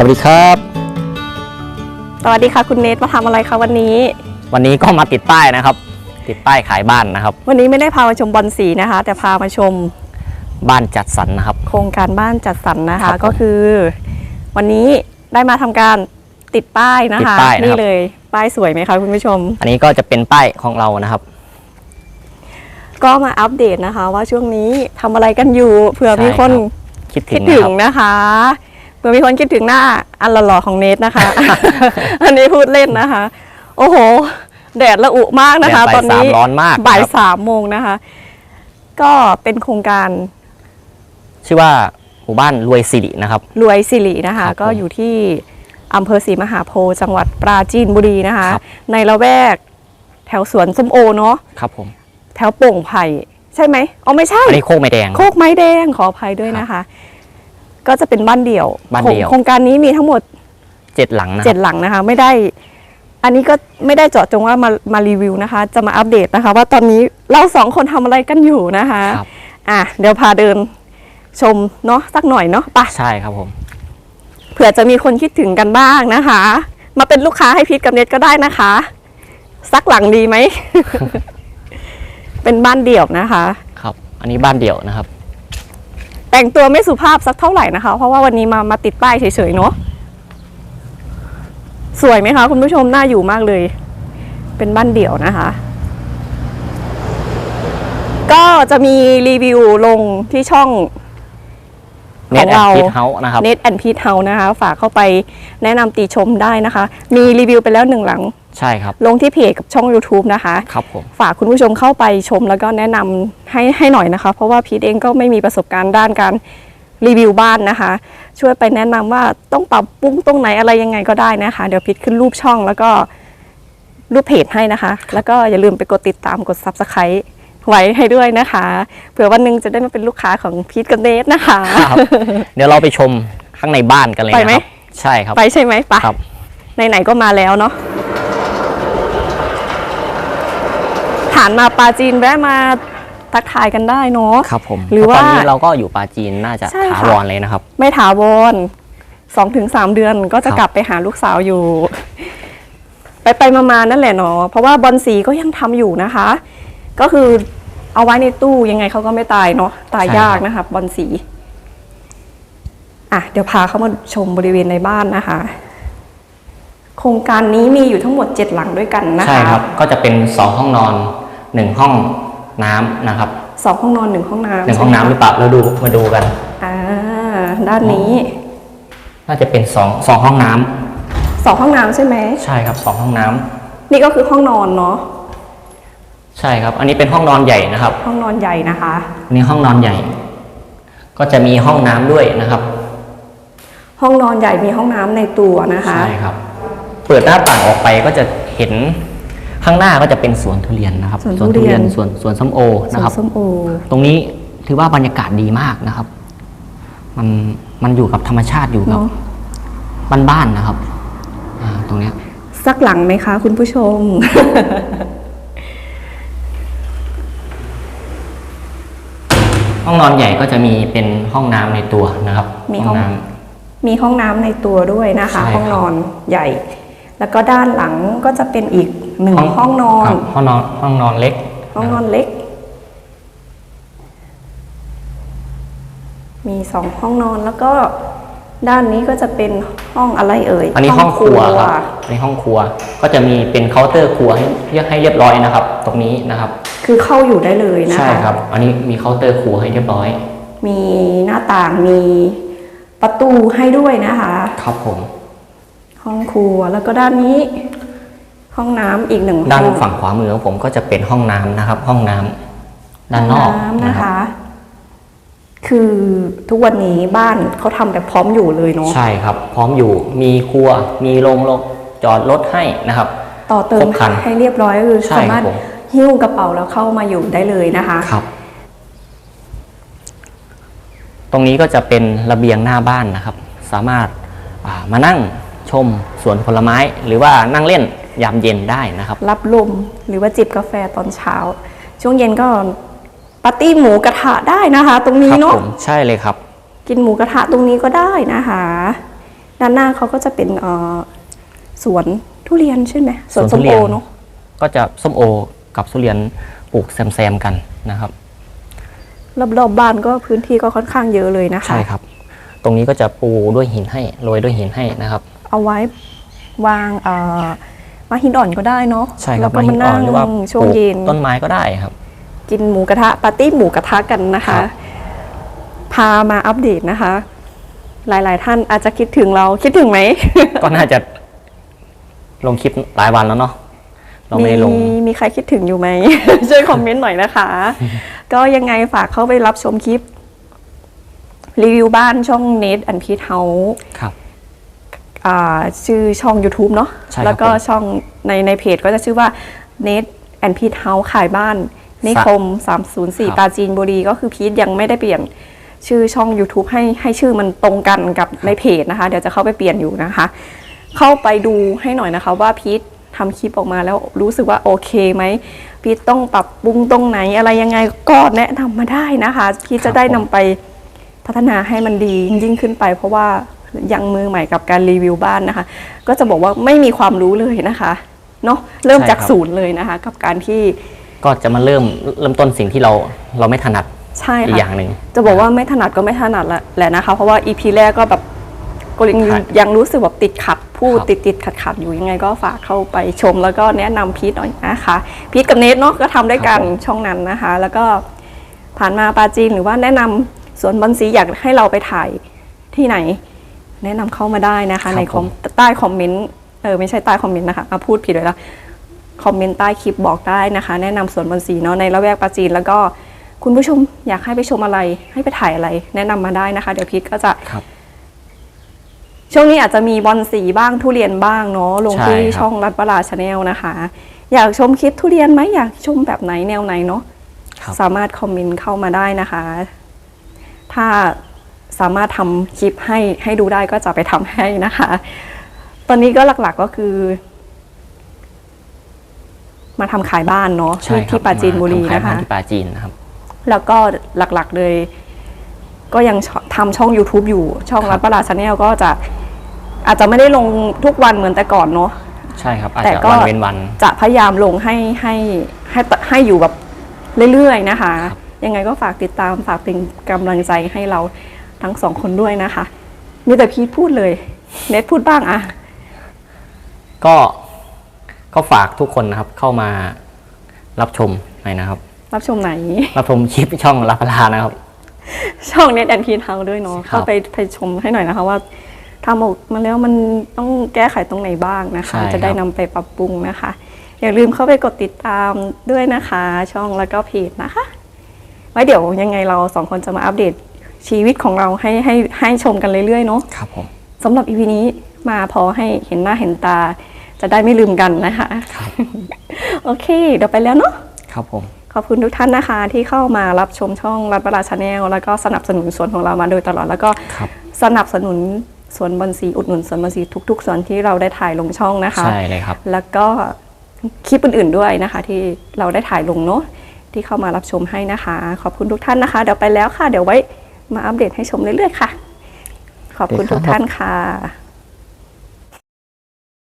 สวัสดีครับ สวัสดีค่ะคุณเนทมาทำอะไรคะวันนี้ วันนี้ก็มาติดป้ายนะครับ ติดป้ายขายบ้านนะครับ วันนี้ไม่ได้พามาชมบอลสีนะคะ แต่พามาชมบ้านจัดสรรนะครับ โครงการบ้านจัดสรรนะครัคะบผมก็คือ วันนี้ได้มาทำการติดป้ายนะคะติดป้ายนะครับ นี่เลยป้ายสวยไหมคะคุณผู้ชม อันนี้ก็จะเป็นป้ายของเรานะครับ ก็มาอัปเดตนะคะ ว่าช่วงนี้ทำอะไรกันอยู่เผื่อใช่มีคนครับ คิดถึคิงดนะถึคงรับ นะคะเผื่ อมีคนคิดถึงหน้าอันหล่อๆของเนทนะคะ อันนี้พูดเล่นนะคะ โอ้โห แดดละอุมากนะคะแดดบ่ายตอนนี้สามร้อนมากบ่ายนะครับสามโมงนะคะ ก็เป็นโครงการ ชื่อว่าหมู่บ้านรวยสิรินะครับ รวยสิรินะคะครับผมก็อยู่ที่อำเภอศรีมหาโพธิ์จังหวัดปราจีนบุรีนะคะครับในละแวกแถวสวนส้มโอเนาะครับผม แถวโป่งไผ่ใช่ไหมอ๋อไม่ใช่อันนี้โคกไม้แดง โคกไม้แดงขออภัยด้วยนะคะ ก็จะเป็นบ้านเดี่ยวบ้านเดี่ยว โครงการนี้มีทั้งหมดเจ็ดหลังนะคเจ็รัดบหลังนะคะ ไม่ได้ อันนี้ก็ไม่ได้เจาะจงว่ามามารีวิวนะคะ จะมาอัปเดตนะคะ ว่าตอนนี้เราสองคนทำอะไรกันอยู่นะคะ ครับ อะเดี๋ยวพาเดินชมเนาะสักหน่อยเนาะไปใช่ครับผม เผื่อจะมีคนคิดถึงกันบ้างนะคะ มาเป็นลูกค้าให้พีทกับเน็ตก็ได้นะคะ สักหลังดีไหม เป็นบ้านเดี่ยวนะคะ ครับ อันนี้บ้านเดี่ยวนะครับ แต่งตัวไม่สุภาพสักเท่าไหร่นะคะ เพราะว่าวันนี้มามาติดป้ายเฉยๆเนาะสวยไหมคะ คุณผู้ชมน่าอยู่มากเลย เป็นบ้านเดี่ยวนะคะ ก็จะมีรีวิวลงที่ช่องเน็ตของแอนเรา ด์ฟิตเฮาส์นะครับ เน็ตแอนพีทเฮานะคะ ฝากเข้าไปแนะนำติชมได้นะคะ มีรีวิวไปแล้วหนึ่งหลัง ใช่ครับ ลงที่เพจกับช่อง YouTube นะคะ ครับผม ฝากคุณผู้ชมเข้าไปชมแล้วก็แนะนำให้ให้หน่อยนะคะ เพราะว่าพีทเองก็ไม่มีประสบการณ์ด้านการรีวิวบ้านนะคะ ช่วยไปแนะนำว่าต้องปรับปรุงตรงไหนอะไรยังไงก็ได้นะคะ เดี๋ยวพีทขึ้นรูปช่องแล้วก็รูปเพจให้นะคะ แล้วก็อย่าลืมไปกดติดตามกด Subscribe ไว้ให้ด้วยนะคะเผื่อวันหนึงจะได้มาเป็นลูกค้าของพีทกับเนทนะคะ ครับ เดี๋ยวเราไปชมข้างในบ้านกันเลยไปนะไหม ครับ ใช่ครับ ไปใช่ไหมไปครับ ไหนๆก็มาแล้วเนาะ ฐานมาปาจีนแวะมาทักทายกันได้เนาะ ครับผมหรือเพะตอนว่านี้เราก็อยู่ปาจีนน่าจะใช่ค่ะถาวรเลยนะครับ ไม่ถาวรสองถึงสามเดือนก็จะครับ กลับไปหาลูกสาวอยู่ ไปไปๆมาๆนั่นแหละเนาะเพราะว่าบอลสีก็ยังทำอยู่นะคะ ก็คือเอาไว้ในตู้ยังไงเขาก็ไม่ตายเนาะตายยากนะคะบอลสีอะเดี๋ยวพาเข้ามาชมบริเวณในบ้านนะคะ โครงการนี้มีอยู่ทั้งหมดเจ็ดหลังด้วยกันนะคะ ใช่ครับ ก็จะเป็นสองห้องนอน หนึ่งห้องน้ำนะครับสองห้องนอนหนึ่งห้องน้ำหนึ่งห้องน้ำหรือเปล่าเราดูมาดูกัน อ่าด้านนี้น่าจะเป็นสองสองห้องน้ำสองห้องน้ำใช่ไหมใช่ครับสองห้องน้ำนี่ก็คือห้องนอนเนาะใช่ครับ อันนี้เป็นห้องนอนใหญ่นะครับห้องนอนใหญ่นะคะ อันนี้ห้องนอนใหญ่ ก็จะมีห้องน้ำด้วยนะครับ ห้องนอนใหญ่มีห้องน้ำในตัวนะคะ ใช่ครับ เปิดหน้าต่างออกไปก็จะเห็น ข้างหน้าก็จะเป็นสวนทุเรียนนะครับสวนทุเรียนสวนสวนส้มโอสนะวนครับส้มโอ ตรงนี้ถือว่าบรรยากาศดีมากนะครับ มันมันอยู่กับธรรมชาติอยู่กับเนาะบ้านๆนะครับอ่าตรงเนี้ยสักหลังไหมคะ คุณผู้ชมห้องนอนใหญ่ก็จะมีเป็นห้องน้ำในตัวนะครับ มีห้องน้มีห้องน้ำในตัวด้วยนะคะใช่ครับห้องนอนใหญ่ แล้วก็ด้านหลังก็จะเป็นอีก หนึ่งห้องนอนครับห้องนอนห้องนอนเล็ก ห้องนอนเล็ก มีสองห้องนอนแล้วก็ด้านนี้ก็จะเป็นห้องอะไรเอ่ย อันนี้ห้องครัวครับอันนี้ห้องครัว ก็จะมีเป็นเคาน์เตอร์ครัวให้เรียกให้เรียบร้อยนะครับ ตรงนี้นะครับ คือเข้าอยู่ได้เลยนะคะ ใช่ครับ อันนี้มีเคาน์เตอร์ครัวให้เรียบร้อย มีหน้าต่างมีประตูให้ด้วยนะคะ ครับผม ห้องครัวแล้วก็ด้านนี้ ห้องน้ำอีกหนึ่งด้านห้องฝั่งขวามือของผมก็จะเป็นห้องน้ำนะครับ ห้องน้ำด้านนอกห้งำนะนะครัคะบคือทุกวันนี้บ้านเขาทำแบบพร้อมอยู่เลยเนาะใช่ครับ พร้อมอยู่มีครัว มีโรงรถจอดรถให้นะครับ ต่อเติครมบครันให้เรียบร้อยก็คือใช่สามารถครับผมหิ้วกระเป๋าแล้วเข้ามาอยู่ได้เลยนะคะครับ ตรงนี้ก็จะเป็นระเบียงหน้าบ้านนะครับ สามารถอ่ามานั่งชมสวนผลไม้ หรือว่านั่งเล่น ยามเย็นได้นะครับ รับลมหรือว่าจิบกาแฟตอนเช้า ช่วงเย็นก็ปาร์ตี้หมูกระทะได้นะคะ ตรงคนี้รัเนาะผมใช่เลยครับ กินหมูกระทะตรงนี้ก็ได้นะคะ ด้านหน้าเขาก็จะเป็นเอ่อสวนทุเรียนใช่ไหมสวนสวนทุส้มเรีโอยนเนาะก็จะส้มโอกับทุเรียนปลูกแซมๆกันนะครับรอบๆบบ้านก็พื้นที่ก็ค่อนข้างเยอะเลยนะคะใช่ครับ ตรงนี้ก็จะปูด้วยหินให้โรยด้วยหินให้นะครับ เอาไว้วางเอ่อ มาหินอ่อนก็ได้เนาะใช่คแล้รัวบก็มามาหินอ่นั่องนหรือว่าช่วงปลูกเย็นต้นไม้ก็ได้ครับ กินหมูกระทะปาร์ตี้หมูกระทะกันนะคะครับพามาอัปเดตนะคะ หลาย ๆ ท่านอาจจะคิดถึงเราคิดถึงไหมก็น่าจะ ลงคลิปหลายวันแล้วเนาะเราไม่ได้ลงมีใครคิดถึงอยู่ไหมช่วยคอมเมนต์หน่อยนะคะ ก็ยังไงฝากเข้าไปรับชมคลิป รีวิวบ้านช่อง Net and Pete House ครับอ่า ชื่อช่อง YouTube เนาะใช่ครับแล้วก็ผมช่องในในเพจก็จะชื่อว่า Net and Pete House ขายบ้าน นิคมครับ304 ปราจีนบุรีก็คือพีทยังไม่ได้เปลี่ยนชื่อช่อง YouTube ให้ให้ชื่อมันตรงกันกับในเพจนะคะ เดี๋ยวจะเข้าไปเปลี่ยนอยู่นะคะ เข้าไปดูให้หน่อยนะคะว่าพีททำคลิปออกมาแล้วรู้สึกว่าโอเคไหมพีทต้องปรับปรุงตรงไหนอะไรยังไงก็แนะนำมาได้นะคะ พีทจะได้นำไปพัฒนาให้มันดียิ่งขึ้นไปเพราะว่า ยังมือใหม่กับการรีวิวบ้านนะคะ ก็จะบอกว่าไม่มีความรู้เลยนะคะเนาะเริ่มใช่จากครับศูนย์เลยนะคะ กับการที่ก็จะมาเริ่มเริ่มต้นสิ่งที่เราเราไม่ถนัดใช่อีกค่ะอย่างหนึ่งจะบอกว่าไม่ถนัดก็ไม่ถนัดแหละแหละนะคะ เพราะว่า EP แรกก็แบบก็ยังครับยังรู้สึกแบบติดขัดพูดครับติดติดขัดขัดอยู่ยังไงก็ฝากเข้าไปชม แล้วก็แนะนำพีทหน่อยนะคะพีทกับเนทเนาะก็ทำด้วยกันช่องนั้นนะคะ แล้วก็ผ่านมาปาจีนหรือว่าแนะนำสวนบอนสีอยากให้เราไปถ่ายที่ไหน แนะนำเข้ามาได้นะคะในคอมใต้คอมเมนต์เออไม่ใช่ใต้คอมเมนต์นะคะอะพูดผิดเลยแล้วคอมเมนต์ใต้คลิปบอกได้นะคะ แนะนำสวนบอนสีเนาะในละแวกปราจีน แล้วก็คุณผู้ชมอยากให้ไปชมอะไรให้ไปถ่ายอะไร แนะนำมาได้นะคะ เดี๋ยวพีทก็จะครับ ช่วงนี้อาจจะมีบอนสีบ้างทุเรียนบ้างเนาะลงที่ใช่ครับ ช่องรัฐประลาชาแนลนะคะ อยากชมคลิปทุเรียนไหมอยากชมแบบไหนแนวไหนเนาะ ครับ สามารถคอมเมนต์เข้ามาได้นะคะ ถ้า สามารถทำคลิปให้ให้ดูได้ก็จะไปทำให้นะคะ ตอนนี้ก็หลักๆก็คือ มาทำขายบ้านเนาะใช่ที่ครับที่ปราจีนบุรีมาทำขายนะบ้าคะที่ปราจีนนะครับ แล้วก็หลักๆเลย ก็ยังชทำช่อง YouTube อยู่ช่องครับรัฐประลาชาแนลก็จะอาจจะไม่ได้ลงทุกวันเหมือนแต่ก่อนเนาะใช่ครับ อาจแต่จะก็วันเว้นวัน จะพยายามลงให้ให้ให้ให้อยู่แบบเรื่อยๆนะคะครับยังไงก็ฝากติดตามฝากเป็นกำลังใจให้เรา ทั้งสองคนด้วยนะคะ มีแต่พีทพูดเลย เน็ตพูดบ้างอะก็ก็ฝากทุกคนนะครับเข้ามารับชมหน่อยนะครับ รับชมไหน รับชมคลิปช่องลาพลานะครับ ช่องเน็ตแอนพีเทาด้วยเนาะครับเข้าไปไปชมให้หน่อยนะคะว่าทำออกมาแล้วมันต้องแก้ไขตรงไหนบ้างนะคะ ใช่ครับ จะได้นำไปปรับปรุงนะคะ อย่าลืมเข้าไปกดติดตามด้วยนะคะ ช่องแล้วก็เพจนะคะ ไว้เดี๋ยวยังไงเราสองคนจะมาอัปเดต ชีวิตของเราให้ให้ให้ชมกันเรื่อยๆเนาะครับผมสำหรับอีพีนี้มาพอให้เห็นหน้าเห็นตา จะได้ไม่ลืมกันนะคะครับโอเค เดี๋ยวไปแล้วเนาะครับผม ขอบคุณทุกท่านนะคะที่เข้ามารับชมช่องรัฐประลาชาแนลแล้วก็สนับสนุนสวนของเรามาโดยตลอดแล้วก็ครับ สนับสนุนสวนบอนซีอุดหนุนสวนบอนซีทุก ๆสวนที่เราได้ถ่ายลงช่องนะคะ ใช่เลยครับ แล้วก็คลิปอื่นๆด้วยนะคะ ที่เราได้ถ่ายลงเนาะที่เข้ามารับชมให้นะคะ ขอบคุณทุกท่านนะคะ เดี๋ยวไปแล้วค่ะ เดี๋ยวไว้ มาอัปเดตให้ชมเรื่อยๆค่ะ ขอบคุณทุกท่านค่ะ